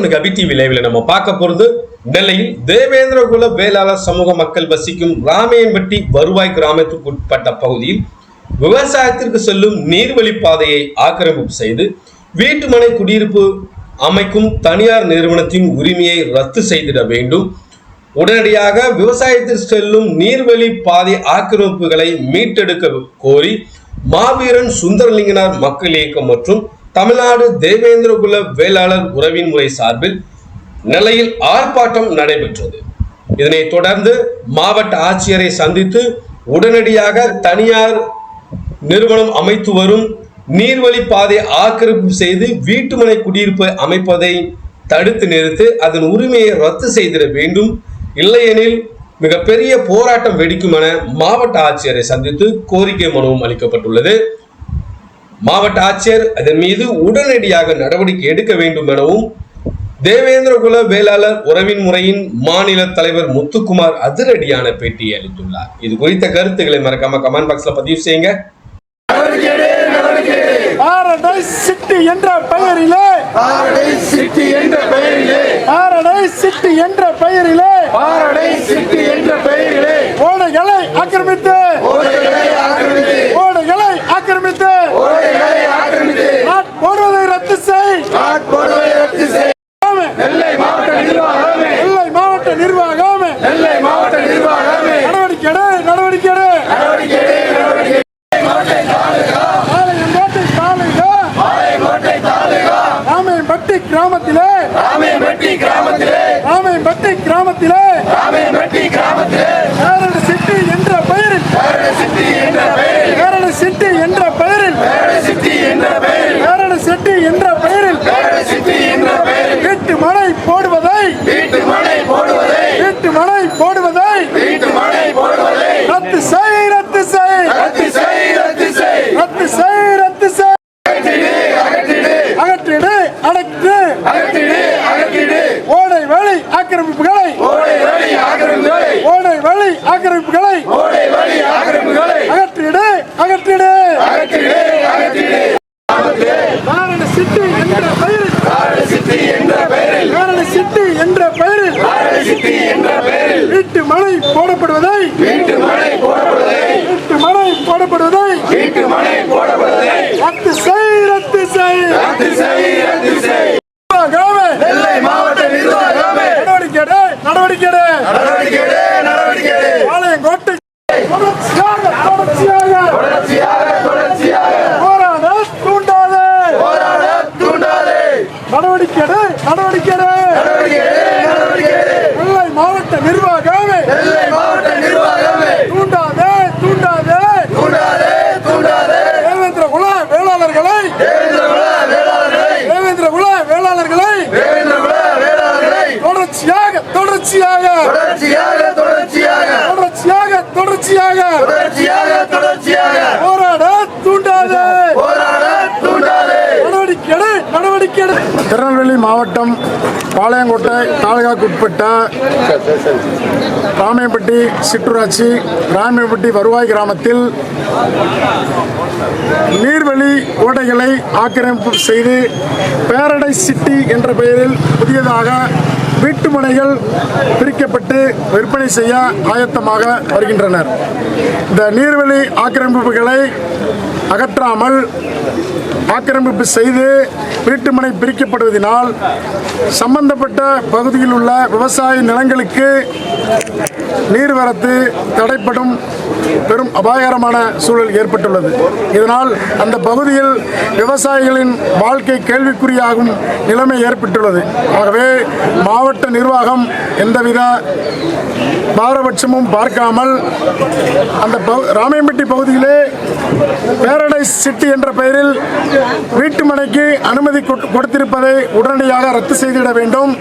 Welcome கபி TV லைவ்ல நம்ம பார்க்க போறது நெல்லையில் தேவேந்திரகுல வேளாளர் சமூக மக்கள் வசிக்கும் ராமையன்பட்டி வருவாய் கிராமத்துக்கு உட்பட்ட பகுதியில் விவசாயத்திற்கு செல்லும் நீர்வழி பாதையை ஆக்கிரமிப்பு செய்து வீட்டுமனை குடியிருப்பு அமைக்கும் தனியார் நிறுவனத்தின் உரிமையை ரத்து செய்திட வேண்டும். உடனடியாக விவசாயத்திற்கு செல்லும் நீர்வழி பாதை ஆக்கிரமிப்புகளை மீட்டெடுக்க கோரி மாவீரன் சுந்தரலிங்கனார் மக்கள் இயக்கம் மற்றும் தமிழ்நாடு தேவேந்திரகுல வேளாளர் உறவின் முறை சார்பில் நிலையில் ஆர்ப்பாட்டம் நடைபெற்றது. இதனைத் தொடர்ந்து மாவட்ட ஆட்சியரை சந்தித்து உடனடியாக தனியார் நிறுவனம் அமைத்து வரும் நீர்வழி பாதை ஆக்கிரமிப்பு செய்து வீட்டுமனை குடியிருப்பு அமைப்பதை தடுத்து நிறுத்து அதன் உரிமையை ரத்து செய்திட வேண்டும். இல்லையெனில் மிகப்பெரிய போராட்டம் வெடிக்கும் என மாவட்ட ஆட்சியரை சந்தித்து கோரிக்கை மனுவும் அளிக்கப்பட்டுள்ளது. மாவட்ட ஆட்சியர் அதன் மீது உடனடியாக நடவடிக்கை எடுக்க வேண்டும் எனவும் தேவேந்திரகுல வேளாளர் உறவின் முறையின் மாநில தலைவர் முத்துக்குமார் அதிரடியான பேட்டியை அளித்துள்ளார். இது குறித்த கருத்துக்களை மறக்காம கமெண்ட் பாக்ஸ்ல பதிவு செய்யுங்க. பாரடைஸ் சிட்டி என்ற பெயரிலே. பாரடைஸ் சிட்டி என்ற பெயரிலே. பாரடைஸ் சிட்டி என்ற பெயரிலே. பாரடைஸ் சிட்டி என்ற பெயரிலே. ஓடைகளை ஆக்கிரமித்து. ஓடைகளை ஆக்கிரமித்து. ஓடைகளை ஆக்கிரமித்து கேரள சிட்டி என்ற பெயரில். கேரள சிட்டி என்ற பெயரில். வீட்டு மனை போடுவதை. எட்டு மழை போடுவதை. நெல்லை மாவட்ட நிர்வாகமே நடவடிக்கை நடவடிக்கை நடவடிக்கை நடவடிக்கை ஆலயம் கோட்டை தொடர்ச்சியாக தொடர்ச்சியாக தொடர்ச்சியாக போராட தூண்டாதே போராட தூண்டாதே நடவடிக்கை எடு, நடவடிக்கை எடு. நடவடிக்கை எடு, நடவடிக்கை எடு. நெல்லை மாவட்ட நிர்வாகமே நெல்லை மாவட்ட நிர்வாகமே தூண்டாதே தூண்டாதே தூண்டாதே தூண்டாதே தேவேந்திர குல வேளாளர்களை தேவேந்திர குல வேளாளர்களை தேவேந்திர குல வேளாளர்களை தேவேந்திர குல வேளாளர்களை தொடர்ச்சியாக தொடர்ச்சியாக தொடர்ச்சியாக தொடர்ச்சியாக தொடர்ச்சியாக தொடர்ச்சியாக. தொடர்ச்சியாக தொடர்ச்சியாக. போராட தூண்டாதே. போராட தூண்டாதே. நடவடிக்கை எடு, நடவடிக்கை எடு. திருநெல்வேலி மாவட்டம் பாளையங்கோட்டை தாலுகாக்கு உட்பட்ட ராமையப்பட்டி சிற்றூராட்சி ராமையப்பட்டி வருவாய் கிராமத்தில் நீர்வழி ஓடைகளை ஆக்கிரமிப்பு செய்து பேரடைஸ் சிட்டி என்ற பெயரில் புதியதாக வீட்டுமனைகள் பிரிக்கப்பட்டு விற்பனை செய்ய ஆயத்தமாக வருகின்றனர். இந்த நீர்வழி ஆக்கிரமிப்புகளை அகற்றாமல் ஆக்கிரமிப்பு செய்து வீட்டுமனை பிரிக்கப்படுவதனால் சம்பந்தப்பட்ட பகுதியில் உள்ள விவசாய நிலங்களுக்கு நீர்வரத்து தடைப்படும் பெரும் அபாயகரமான சூழல் ஏற்பட்டுள்ளது. இதனால் அந்த பகுதியில் விவசாயிகளின் வாழ்க்கை கேள்விக்குறியாகும் நிலைமை ஏற்பட்டுள்ளது. ஆகவே மாவட்ட நிர்வாகம் எந்தவித பாரபட்சமும் பார்க்காமல் அந்த பகு- ராமையம்பட்டி பகுதியிலே பேரடைஸ் சிட்டி என்ற பெயரில் வீட்டுமனைக்கு அனுமதி கொடுத்திருப்பதை உடனடியாக ரத்து செய்திட வேண்டும்.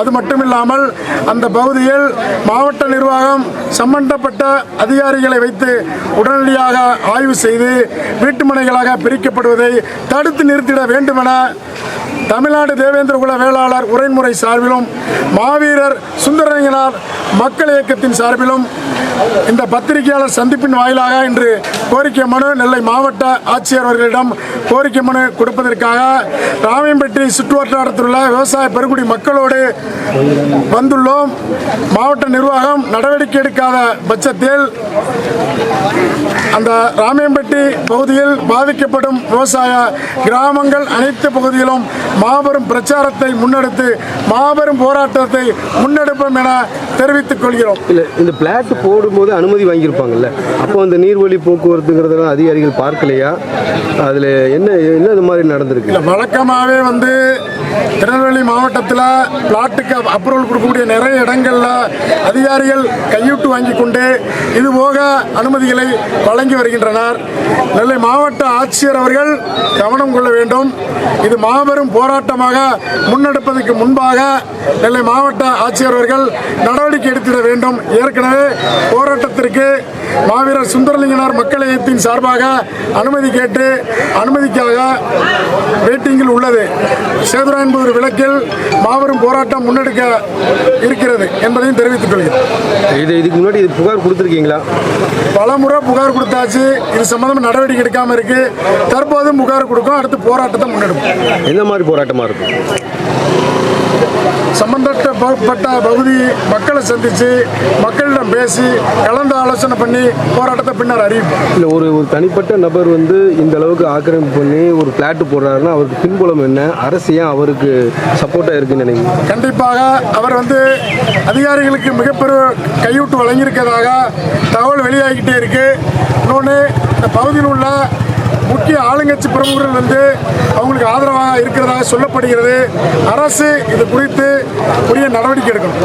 அது மட்டுமில்லாமல் அந்த பகுதியில் மாவட்ட நிர்வாகம் சம்பந்தப்பட்ட அதிகாரிகளை வைத்து உடனடியாக ஆய்வு செய்து வீட்டுமனைகளாக பிரிக்கப்படுவதை தடுத்து நிறுத்திட வேண்டுமென தமிழ்நாடு தேவேந்திர குல வேளாளர் உரைமுறை சார்பிலும் மாவீரர் சுந்தரலிங்கனார் மக்கள் இயக்கத்தின் சார்பிலும் இந்த பத்திரிகையாளர் சந்திப்பின் வாயிலாக இன்று கோரிக்கை மனு நெல்லை மாவட்ட ஆட்சியர் அவர்களிடம் கோரிக்கை மனு கொடுப்பதற்காக ராமியம்பட்டி சுற்றுவட்டாரத்தில் உள்ள விவசாய பெருங்குடி மக்களோடு வந்துள்ளோம். மாவட்ட நிர்வாகம் நடவடிக்கை எடுக்காத பட்சத்தில் அந்த ராமியம்பட்டி பகுதியில் பாதிக்கப்படும் விவசாய கிராமங்கள் அனைத்து பகுதியிலும் மாபெரும் பிரச்சாரத்தை முன்னெடுத்து மாபெரும் போராட்டத்தை முன்னெடுப்போம் என தெரிவித்துக் கொள்கிறோம். இல்லை இந்த பிளாட் போடும்போது அனுமதி வாங்கியிருப்பாங்கல்ல. அப்போ அந்த நீர்வழி போக்குவரத்துங்கிறதெல்லாம் அதிகாரிகள் பார்க்கலையா? அதில் என்ன என்ன இது மாதிரி நடந்திருக்கு? இல்லை வழக்கமாகவே வந்து திருநெல்வேலி மாவட்டத்தில் பிளாட்டுக்கு அப்ரூவல் கொடுக்கக்கூடிய நிறைய இடங்களில் அதிகாரிகள் கையூட்டு வாங்கி கொண்டு இது போக அனுமதிகளை வழங்கி வருகின்றனர். நெல்லை மாவட்ட ஆட்சியர் அவர்கள் கவனம் கொள்ள வேண்டும். இது மாபெரும் போராட்டமாக முன்னெடுப்பதற்கு முன்பாக நெல்லை மாவட்ட ஆட்சியர் அவர்கள் நடவடிக்கை எடுத்திட வேண்டும். ஏற்கனவே போராட்டத்திற்கு மாவீரர் சுந்தரலிங்கனார் மக்கள் இயக்கத்தின் சார்பாக அனுமதி கேட்டு அனுமதிக்காக வெயிட்டிங்கில் உள்ளது. சேதுரா என்பது விளக்கில் மாபெரும் போராட்டம் முன்னெடுக்க இருக்கிறது என்பதையும் தெரிவித்துக் கொள்கிறேன். இது இதுக்கு முன்னாடி இது புகார் கொடுத்துருக்கீங்களா? பல முறை புகார் கொடுத்தாச்சு. இது சம்பந்தமா நடவடிக்கை எடுக்காம இருக்கு. தற்போதும் புகார் கொடுக்கும். அடுத்து போராட்டத்தை முன்னெடுப்போம். எந்த மாதிரி போராட்டமாக இருக்கும் சம்பந்தப்பட்ட பகுதி மக்களை சந்திச்சு மக்களிடம் பேசி கலந்து ஆலோசனை பண்ணி போராட்டத்தை பின்னர் அறிவிப்போம் இல்லை ஒரு ஒரு தனிப்பட்ட நபர் வந்து இந்த அளவுக்கு ஆக்கிரமிப்பு பண்ணி ஒரு பிளாட் போடுறாருன்னா அவருக்கு பின்புலம் என்ன? அரசு ஏன் அவருக்கு சப்போர்ட்டாக இருக்குன்னு நினைக்கிறீங்க? கண்டிப்பாக அவர் வந்து அதிகாரிகளுக்கு மிகப்பெரிய கையூட்டு வழங்கியிருக்கிறதாக தகவல் வெளியாகிட்டே இருக்கு. இன்னொன்று இந்த பகுதியில் உள்ள முக்கிய ஆளுங்கட்சி பிரமுகர்கள் வந்து அவங்களுக்கு ஆதரவாக இருக்கிறதாக சொல்லப்படுகிறது. அரசு இது குறித்து உரிய நடவடிக்கை எடுக்கணும்.